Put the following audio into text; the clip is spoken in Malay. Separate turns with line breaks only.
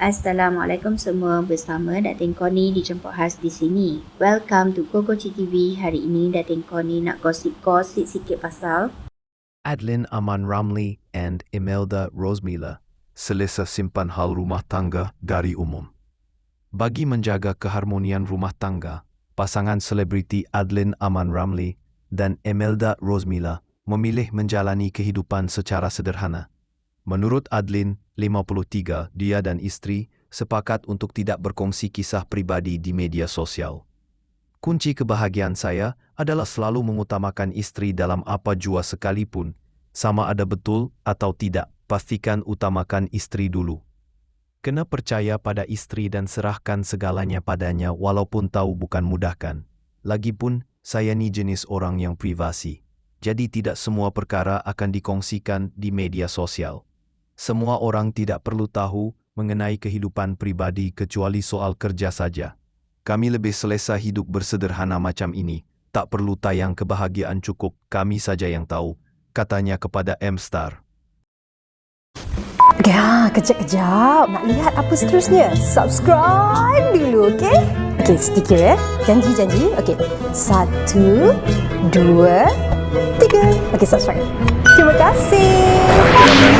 Assalamualaikum semua bersama Datin Koni dijemput khas di sini. Welcome to Koko TV. Hari ini Datin Koni nak gosip-gosip sikit pasal
Adlin Aman Ramli and Imelda Rosmila, selesa simpan hal rumah tangga dari umum. Bagi menjaga keharmonian rumah tangga, pasangan selebriti Adlin Aman Ramli dan Imelda Rosmila memilih menjalani kehidupan secara sederhana. Menurut Adlin, 53, dia dan isteri sepakat untuk tidak berkongsi kisah pribadi di media sosial. Kunci kebahagiaan saya adalah selalu mengutamakan isteri dalam apa jua sekalipun. Sama ada betul atau tidak, pastikan utamakan isteri dulu. Kena percaya pada isteri dan serahkan segalanya padanya walaupun tahu bukan mudahkan. Lagipun, saya ni jenis orang yang privasi. Jadi tidak semua perkara akan dikongsikan di media sosial. Semua orang tidak perlu tahu mengenai kehidupan pribadi kecuali soal kerja saja. Kami lebih selesa hidup bersederhana macam ini. Tak perlu tayang kebahagiaan cukup, kami saja yang tahu, katanya kepada M-Star.
Ya, kejap-kejap. Nak lihat apa seterusnya? Subscribe dulu, okey? Okey, sedikit ya. Janji-janji. Okey. Satu, dua, tiga. Okey, subscribe. Terima kasih.